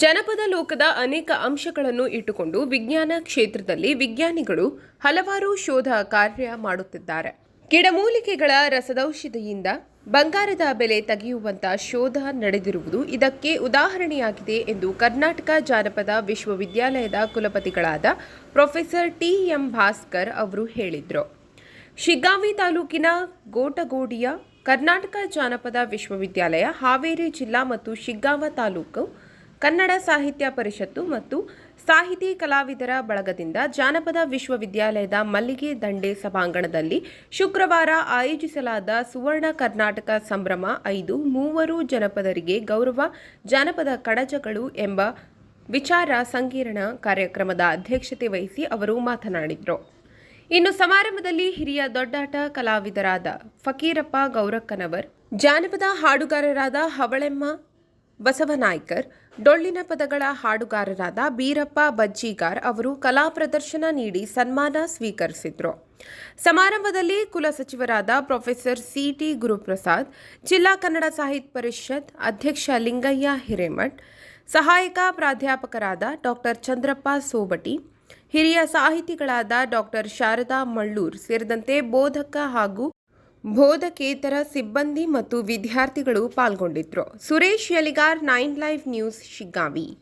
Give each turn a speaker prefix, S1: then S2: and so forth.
S1: ಜನಪದ ಲೋಕದ ಅನೇಕ ಅಂಶಗಳನ್ನು ಇಟ್ಟುಕೊಂಡು ವಿಜ್ಞಾನ ಕ್ಷೇತ್ರದಲ್ಲಿ ವಿಜ್ಞಾನಿಗಳು ಹಲವಾರು ಶೋಧ ಕಾರ್ಯ ಮಾಡುತ್ತಿದ್ದಾರೆ. ಗಿಡಮೂಲಿಕೆಗಳ ರಸದೌಷಧಿಯಿಂದ ಬಂಗಾರದ ಬೆಲೆ ತೆಗೆಯುವಂಥ ಶೋಧ ನಡೆದಿರುವುದು ಇದಕ್ಕೆ ಉದಾಹರಣೆಯಾಗಿದೆ ಎಂದು ಕರ್ನಾಟಕ ಜಾನಪದ ವಿಶ್ವವಿದ್ಯಾಲಯದ ಕುಲಪತಿಗಳಾದ ಪ್ರೊಫೆಸರ್ ಟಿ ಎಂ ಭಾಸ್ಕರ್ ಅವರು ಹೇಳಿದರು. ಶಿಗ್ಗಾಂವಿ ತಾಲೂಕಿನ ಗೋಟಗೋಡಿಯ ಕರ್ನಾಟಕ ಜಾನಪದ ವಿಶ್ವವಿದ್ಯಾಲಯ ಹಾವೇರಿ ಜಿಲ್ಲಾ ಮತ್ತು ಶಿಗ್ಗಾಂವ ತಾಲೂಕು ಕನ್ನಡ ಸಾಹಿತ್ಯ ಪರಿಷತ್ತು ಮತ್ತು ಸಾಹಿತಿ ಕಲಾವಿದರ ಬಳಗದಿಂದ ಜಾನಪದ ವಿಶ್ವವಿದ್ಯಾಲಯದ ಮಲ್ಲಿಗೆ ದಂಡೆ ಸಭಾಂಗಣದಲ್ಲಿ ಶುಕ್ರವಾರ ಆಯೋಜಿಸಲಾದ ಸುವರ್ಣ ಕರ್ನಾಟಕ ಸಂಭ್ರಮ ಐದು ಮೂವರು ಜನಪದರಿಗೆ ಗೌರವ, ಜಾನಪದ ಕಡಜಗಳು ಎಂಬ ವಿಚಾರ ಸಂಕಿರಣ ಕಾರ್ಯಕ್ರಮದ ಅಧ್ಯಕ್ಷತೆ ವಹಿಸಿ ಅವರು ಮಾತನಾಡಿದರು. ಇನ್ನು ಸಮಾರಂಭದಲ್ಲಿ ಹಿರಿಯ ದೊಡ್ಡಾಟ ಕಲಾವಿದರಾದ ಫಕೀರಪ್ಪ ಗೌರಕ್ಕನವರ್, ಜಾನಪದ ಹಾಡುಗಾರರಾದ ಹವಳೆಮ್ಮ ಬಸವನಾಯ್ಕರ್, ಡೊಳ್ಳಿನ ಪದಗಳ ಹಾಡುಗಾರರಾದ ಬೀರಪ್ಪ ಬಜ್ಜಿಗಾರ್ ಅವರು ಕಲಾ ಪ್ರದರ್ಶನ ನೀಡಿ ಸನ್ಮಾನ ಸ್ವೀಕರಿಸಿದರು. ಸಮಾರಂಭದಲ್ಲಿ ಕುಲಸಚಿವರಾದ ಪ್ರೊಫೆಸರ್ ಸಿಟಿ ಗುರುಪ್ರಸಾದ್, ಜಿಲ್ಲಾ ಕನ್ನಡ ಸಾಹಿತ್ಯ ಪರಿಷತ್ ಅಧ್ಯಕ್ಷ ಲಿಂಗಯ್ಯ ಹಿರೇಮಠ್, ಸಹಾಯಕ ಪ್ರಾಧ್ಯಾಪಕರಾದ ಡಾಕ್ಟರ್ ಚಂದ್ರಪ್ಪ ಸೋಬಟಿ, ಹಿರಿಯ ಸಾಹಿತಿಗಳಾದ ಡಾಕ್ಟರ್ ಶಾರದಾ ಮಳ್ಳೂರ್ ಸೇರಿದಂತೆ ಬೋಧಕ ಹಾಗೂ ಬೋಧಕೇತರ ಸಿಬ್ಬಂದಿ ಮತ್ತು ವಿದ್ಯಾರ್ಥಿಗಳು ಪಾಲ್ಗೊಂಡಿದ್ರು. Suresh Yaligar nine live news Shiggavi.